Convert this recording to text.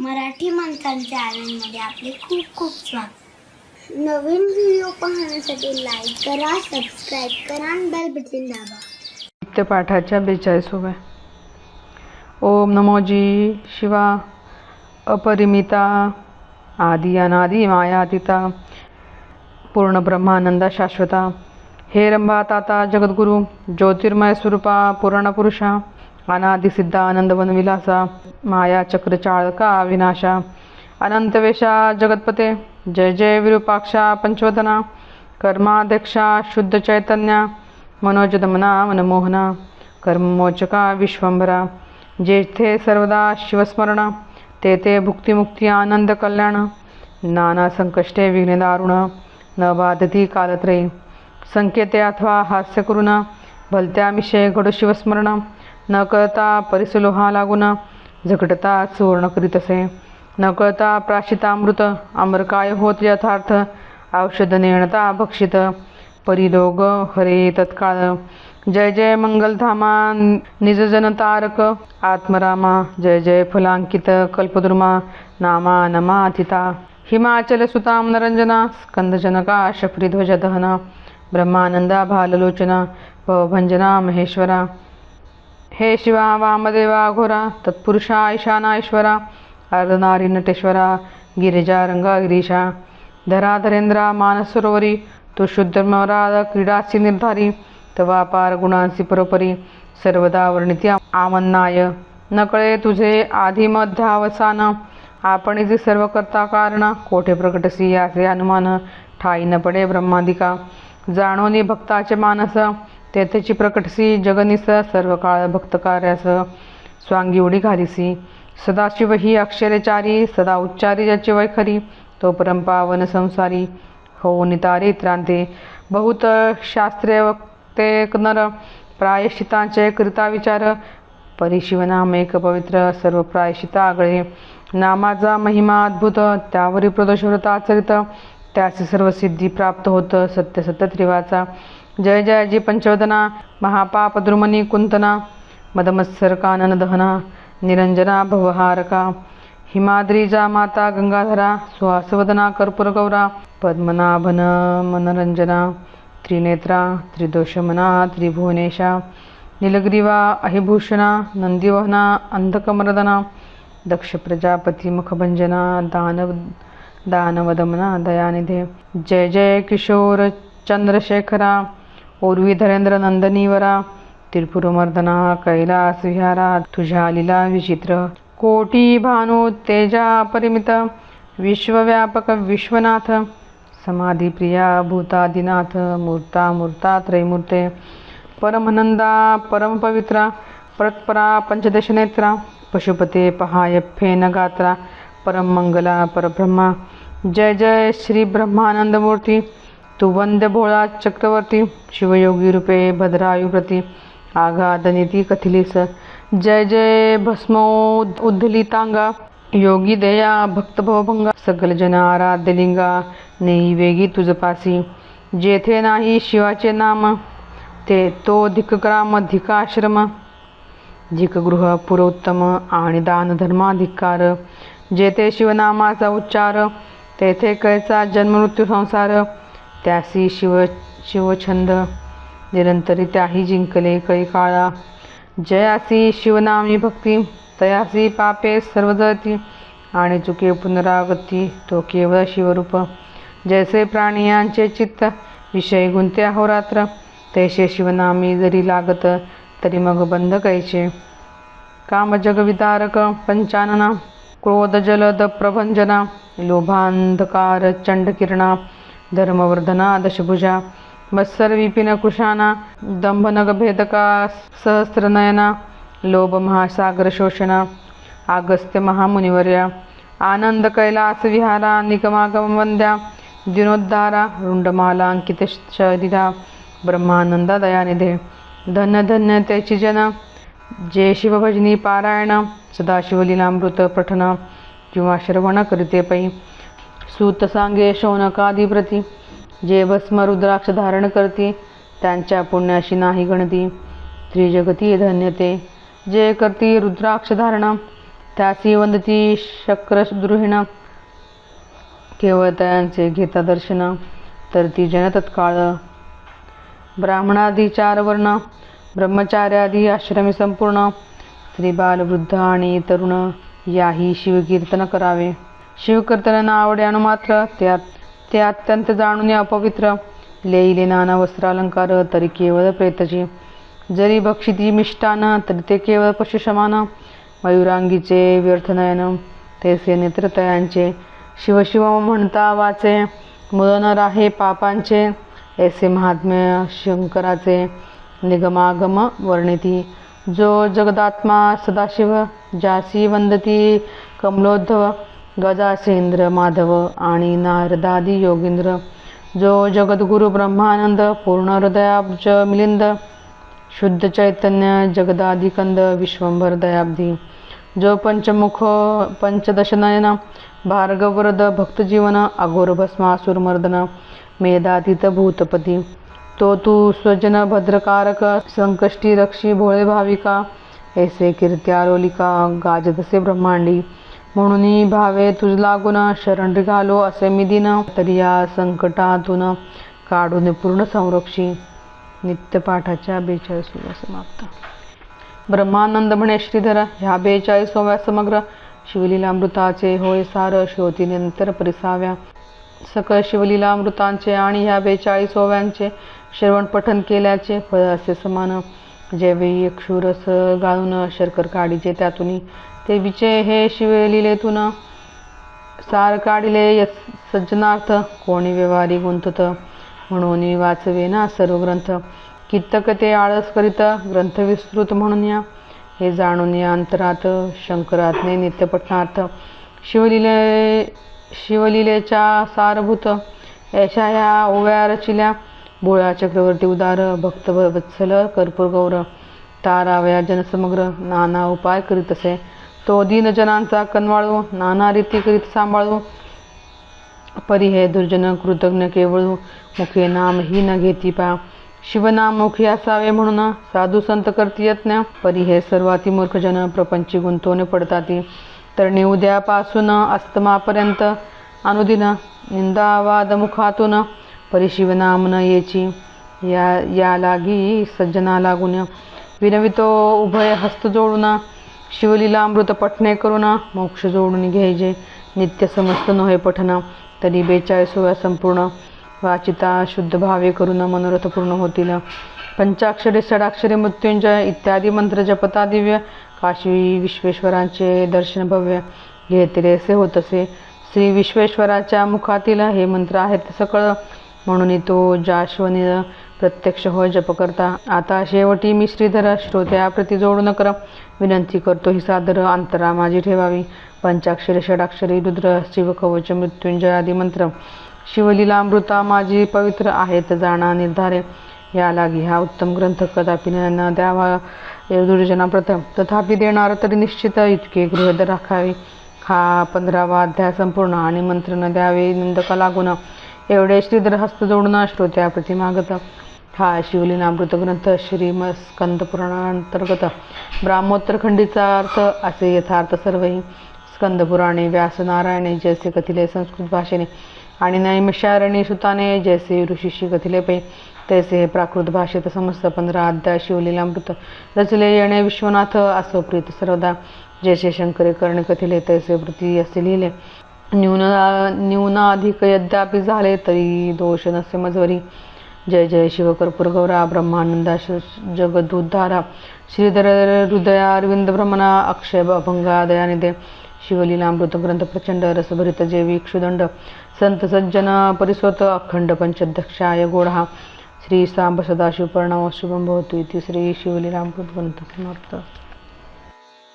मराठी माणसांच्या आनंदमध्ये आपले खूप खूप स्वागत. नवीन व्हिडिओ पाहण्यासाठी लाईक करा सबस्क्राईब करा आणि बेल बटन दाबा. नित्यपाठाच्या बेचाळीसव्या ओम नमोजी शिवा अपरिमिता आदी अनादी मायातीता पूर्ण ब्रह्मानंदा शाश्वता. हे रंभा ताता जगद्गुरु ज्योतिर्मय स्वरूपा पुराणपुरुषा अनादी सिद्धा आनंदवन विलासा माया चक्र चाळका विनाशा अनंतवेशा जगतपते। जय जय विरूपाक्षा पंचवदना। कर्माध्यक्षा शुद्ध चैतन्या मनोजदमना मनमोहना कर्ममोचका विश्वंभरा। जेथे सर्वदा शिवस्मरण ते ते भुक्तिमुक्ती आनंद कल्याण। नाना संकष्टे विघ्नदारुण न बाधती कालत्रयी। संकेते अथवा हास्य करुण भलत्यामिषय घडो शिवस्मरण। न कळता परिसलोहा लागून झगडता सुवर्ण करीतसे न कळता प्राशितामृत अमरकाय होत यथार्थ औषध नेणता भक्षित. परिलोग हरे तत्काळ. जय जय मंगलधामा निजजन तारक. आत्मरामा जय जय फलांकित कल्पदुर्मा नामा नमाथिता हिमाचल सुताम नरंजना स्कंदजनका शफरीध्वजदहना. ब्रह्मानंदा भाललोचना भवभंजना महेश्वरा. हे शिवा वामदेवा घोरा तत्पुरुषा ईशाना ईश्वरा अर्धनारी नटेश्वरा गिरिजा रंगा गिरीशा धराधरेंद्रा मानसरोवरी तू शुद्धमराध क्रीडासी निर्धारी तवा पार गुणांसी परोपरी सर्वदा वर्णिती आमन्नाय. नकळे तुझे आधी मध्यावसान आपण जे सर्व करता कारण कोठे प्रकटसी याचे अनुमान ठाई न पडे ब्रह्मादिका. जाणोनी भक्ताचे मानस ते त्याची प्रकटसी जगनिसा सर्व काळ भक्तकार्यास स्वांगी उडी घालिसी. सदाशिव ही अक्षरेचारी सदा उच्चारी ज्याची वैखरी तो परंपावन संसारी हो नितारी त्रांते. बहुत शास्त्रे वक्ते नर प्रायश्चितांचे कृता विचार परिशिवनामेक पवित्र सर्व प्रायश्चिता आगळे नामाचा महिमा अद्भुत त्यावरी प्रदोषव्रता आचरित त्यास सर्व सिद्धी प्राप्त होत सत्य सत्य त्रिवाचा जय जय जी पंचवदना महापाप द्रुमणी कुंतना मदमत्सर कानन दहना निरंजना भवहारका. हिमाद्रीजा माता गंगाधरा सुहासवदना कर्पूरगौरा पद्मनाभन मनरंजना त्रिनेत्रा त्रिदोषमना त्रिभुवनेशा निलग्रीवा अहिभूषणा नंदीवहना अंधकमरदना दक्ष प्रजापती मुखभंजना दानव दानवदमना दयानिधे। जय जय किशोर चंद्रशेखरा ओर्वी धरेंद्र नंदनीवरा त्रिपुरमर्दना कैलास विहारा तुझ्या लीला विचित्र। कोटी भानु तेजा परिमित विश्वव्यापक विश्वनाथ समाधिप्रिया भूतादिनाथ मूर्ता मूर्ता त्रैमूर्ते परमनंदा परमपवित्रा परत्परा पंचदशनेत्रा पशुपते पहाय फेन गात्रा परममंगला परब्रह्मा। जय जय श्री ब्रह्मानंदमूर्ती। तू वंद भोळा चक्रवर्ती। शिवयोगी रूपे भद्रायुप्रती आघादनिती कथिलीस जय जय भस्मो उद्धलितांगा योगी दया भक्तभवभंगा सकल जन आराध्यलिंगा नेई वेगी तुझपासी जेथे नाही शिवाचे नाम। ते तो धिक्राम धिकाश्रम धिकगृह पुरोत्तम आणि दानधर्माधिकार जेथे शिवनामाचा उच्चार तेथे कैचा जन्ममृत्यू संसार त्यासी शिव शिवछंद. निरंतरी त्याही जिंकले कै काळा. जयासी शिवनामी भक्ती तयासी पापे सर्व जळती. आणि चुके पुनरागती तो केवळ शिवरूप. जैसे प्राणियांचे चित्त विषय गुंते अहोरात्र. तैसे शिवनामी जरी लागत तरी मग बंध कैचे कामजगविदारक पंचानना. क्रोध जलद प्रभंजना लोभांधकार चंडकिरणा धर्मवर्धना दशभुजा मत्सर विपिन कुशाना दंभनग भेदका सहस्रनयना लोभ महासागर शोषणा आगस्त्य महामुनिवर्या आनंद कैलास विहारा निगमागम वंद्या दिनोद्धारा रुंडमाला अंकित शरीरा दयानिधे धन्य धन्य त्याची जना जे शिवभजनी पारायण सदाशिवलीलामृत पठन किंवा श्रवण करीते पै। सूत सांगे शौनकादिप्रती जे भस्म रुद्राक्ष धारण करती त्यांच्या पुण्याशी नाही गणती। त्रिजगती धन्यते। जे करती रुद्राक्ष धारण त्यासी वंदती शक्रद्रुहिण केवळ त्यांचे घेता दर्शन तर ती जन तत्काळ। ब्राह्मणादी चार वर्ण ब्रह्मचार्यादी आश्रमी संपूर्ण. स्त्री बाल वृद्ध आणि तरुण याही शिवकीर्तन करावे. शिवकीर्तनांना आवडे मात्र त्यात ते अत्यंत जाणून अपवित्र. लेईले नाना वस्त्रालंकार तरी केवळ प्रेतची. जरी भक्षिती मिष्टान तरी ते केवळ पशुशमान मयुरांगीचे व्यर्थनयन तेसे नेत्रतयांचे शिवशिव म्हणता वाचे मुळ न राहे पापांचे ऐसे महात्म्य शंकराचे. निगमागम वर्णिती। जो जगदात्मा सदाशिव जासी वंदती कमलोद्धव गजासेंद्र माधव आणि नारदादी योगींद्र। जो जगद्गुरु ब्रह्मानंद पूर्ण हृदयाब्ज मिलिंद शुद्ध चैतन्य जगदाधिकंद विश्वंभर दयाब्दी। जो पंचमुख पंचदशनयन भार्गवरद भक्तजीवन अघोर भस्मासुरमर्दन मेधातीत भूतपती। तो तू स्वजन भद्रकारक संकष्टी रक्षी भोळे भाविका ऐसे कीर्त्यारोलिका गाजतसे ब्रह्मांडी. म्हणून भावे तुझ लागून शरण घालो असे मी दिन तरी या संकटातून काढून पूर्ण संरक्षी. नित्यपाठाच्या बेचाळीसव्या समाप्त. ब्रह्मानंद म्हणे श्रीधर ह्या बेचाळीसव्या समग्र शिवलीलामृताचे होय सार श्रोती नंतर परिसाव्या. सकळ शिवलीला मृतांचे आणि ह्या बेचाळीसोव्यांचे श्रवण पठन केल्याचे फळ असे समान. ज्यावेळी क्षुरस गाळून शर्कर काढीचे त्यातून ते विचे हे शिवलीलेतून सार काढिले सज्जनार्थ कोणी व्यवहारी गुंतत. म्हणून वाचवे ना सर्व ग्रंथ. कितक ते आळस करीत ग्रंथ विस्तृत म्हणून या. हे जाणून या अंतरात शंकरात्ने नित्यपठणार्थ शिवलीले शिवलीलेच्या सारभूत यशा ह्या ओव्या रचिल्या भोळा चक्रवर्ती उदार भक्त वत्सल कर्पूर गौर. तारावया जनसमग्र नाना उपाय करीत असे. तो दीनजनांचा कनवाळू नाना रीती करीत सांभाळू. परी हे दुर्जन कृतज्ञ केवळू. मुखे नाम ही न घेती पा. शिवनाम मुखी असावे म्हणून साधू संत करती यत्न. परी हे सर्वाती मूर्खजन प्रपंची गुंतवणे पडताती. तरणी उद्यापासून अस्तमापर्यंत अनुदिन निंदावाद मुखातून परी न येची. या या लागी सज्जना लागून विनवितो उभय हस्त जोडून शिवलीला अमृत पठणे करून मोक्ष जोडून घ्यायचे नित्य समस्त नव्हे पठन तरी बेचाळीस संपूर्ण वाचिता शुद्ध भावे करून मनोरथ पूर्ण होतील. पंचाक्षरी षडाक्षरी मृत्युंजय इत्यादी मंत्र जपता दिव्य. काशी विश्वेश्वरांचे दर्शन भव्य. घेतले असे होत असे श्री विश्वेश्वराच्या मुखातील हे मंत्र आहेत सकळ. म्हणून तो जाश्वनी प्रत्यक्ष हो जप करता आता शेवटी मी श्रीधर श्रोत्याप्रती जोडून कर. विनंती करतो ही सादर अंतरा माझी ठेवावी. पंचाक्षरी षडाक्षरी रुद्र शिवकवच मृत्युंजय आदी मंत्र. शिवलीला अमृता माझी पवित्र आहेत जाणा निर्धारे. या लागी हा उत्तम ग्रंथ कदापि न द्यावा दुर्जना प्रथम. तथापि देणार तरी निश्चित इतके गृहद राखावे. हा पंधरावा अध्याय संपूर्ण आणि मंत्र न द्यावे निंदका लागून. एवढे श्रीधर हस्त जोडून श्रोत्या प्रतिमागत हा शिवलीनामृत ग्रंथ श्रीमद स्कंदपुराणांतर्गत ब्राह्मोत्तर खंडीचा अर्थ असे यथार्थ सर्वही. स्कंदपुराणे व्यासनारायणे जैसे कथिले संस्कृत भाषेने. आणि नैमिषारणी सुताने जैसे ऋषीशी कथिले पै. तैसे हे प्राकृत भाषेत समस्त पंधरा अध्याय शिवलीलामृत रचले येणे विश्वनाथ असो प्रीत सर्वदा जैसे शंकरे करणे कथिले तैसे प्रती असे लिहिले. न्यून न्यूनाधिक यद्यापि झाले तरी दोष नसे मजवरी. जय जय शिवकर्पूर गौरा ब्रह्मानंदा जगदूतधारा जगदुद्धारा श्रीधर हृदया अरविंद भ्रमणा अक्षय अभंगा दयानिधे. शिवलीलामृत ग्रंथ प्रचंड रसभरित जैवी क्षुदंड. संत सज्जन परिस्वत अखंड पंचदक्षाय गोढा. श्री सांब सदाशिव प्रणव शुभम भवतु इति श्री शिवलीलामृत ग्रंथ समर्थ